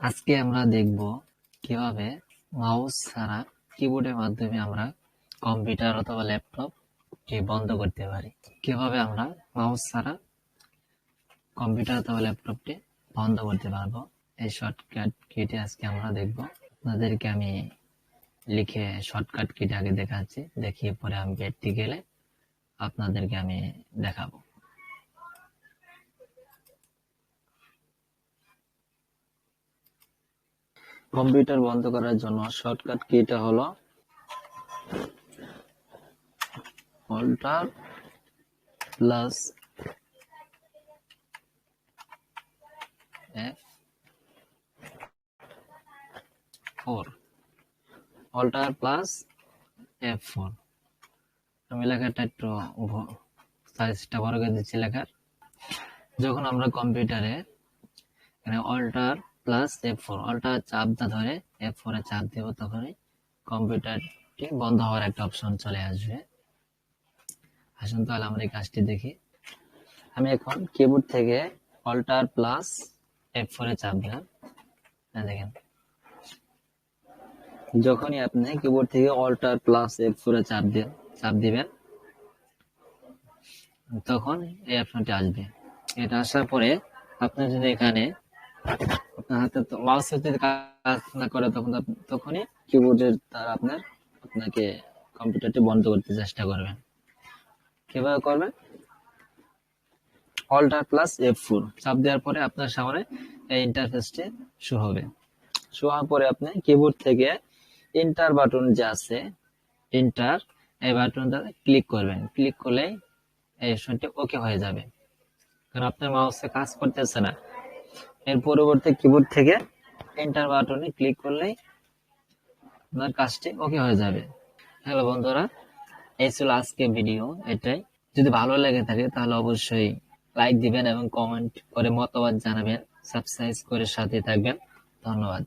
আজকে আমরা দেখব কীভাবে মাউস ছাড়া কিবোর্ডের মাধ্যমে আমরা কম্পিউটার অথবা ল্যাপটপ বন্ধ করতে পারি। কীভাবে আমরা মাউস ছাড়া কম্পিউটার অথবা ল্যাপটপটি বন্ধ করতে পারব? এই শর্টকাট কিটে আজকে আমরা দেখব। আপনাদেরকে আমি লিখে শর্টকাট কিট আগে দেখাচ্ছি। দেখিয়ে পরে আমি বেডটি গেলে আপনাদেরকে আমি দেখাবো। কম্পিউটার বন্ধ করার জন্য শর্টকাট কিটা হলো alt plus four alt plus F four আমি লেখাটা একটু সাইজটা বড় করে দিচ্ছি লেখার। যখন আমরা কম্পিউটারে এখানে alt plus F four alt চাপটা ধরে এফ ফোরে চাপ দেব তখনই কম্পিউটারটি বন্ধ হওয়ার একটা অপশন চলে আসবে। আসুন তাহলে আমরা এই কাজটি দেখি। আমি এখন কিবোর্ড থেকে অল্টার প্লাস এফ ফোরে চাপ দিলাম। হ্যাঁ দেখেন। যখনই আপনি কিবোর্ড থেকে অল্টার প্লাস এফ ফোরে চাপ দেন চাপ দিবেন, তখন এই অপশনটি আসবে। এটা আসার পরে আপনার যদি এখানে মাউস যদি কাজ না করে তখন তখনই কিবোর্ডের আপনার, আপনাকে কম্পিউটারটি বন্ধ করতে চেষ্টা করবেন। কীভাবে করবেন? অল্টার প্লাস এফ ফোর চাপ দেওয়ার পরে আপনার সামনে এই ইন্টারফেসটি শো হবে। শো হওয়ার পরে আপনি কিবোর্ড থেকে ইন্টার বাটন যে আছে ইন্টার এই বাটনটা ক্লিক করবেন। ক্লিক করলেই এই অপশনটি ওকে হয়ে যাবে। কারণ আপনার মাউসে কাজ করতেছে না। এর পরবর্তী কিবোর্ড থেকে এন্টার বাটনে ক্লিক করলেই আপনার কাজটি ওকে হয়ে যাবে। হ্যালো বন্ধুরা, এই ছিল আজকে ভিডিও এটাই। যদি ভালো লেগে থাকে তাহলে অবশ্যই লাইক দিবেন এবং কমেন্ট করে মতামত জানাবেন সাবস্ক্রাইব করে সাথে থাকবেন। ধন্যবাদ।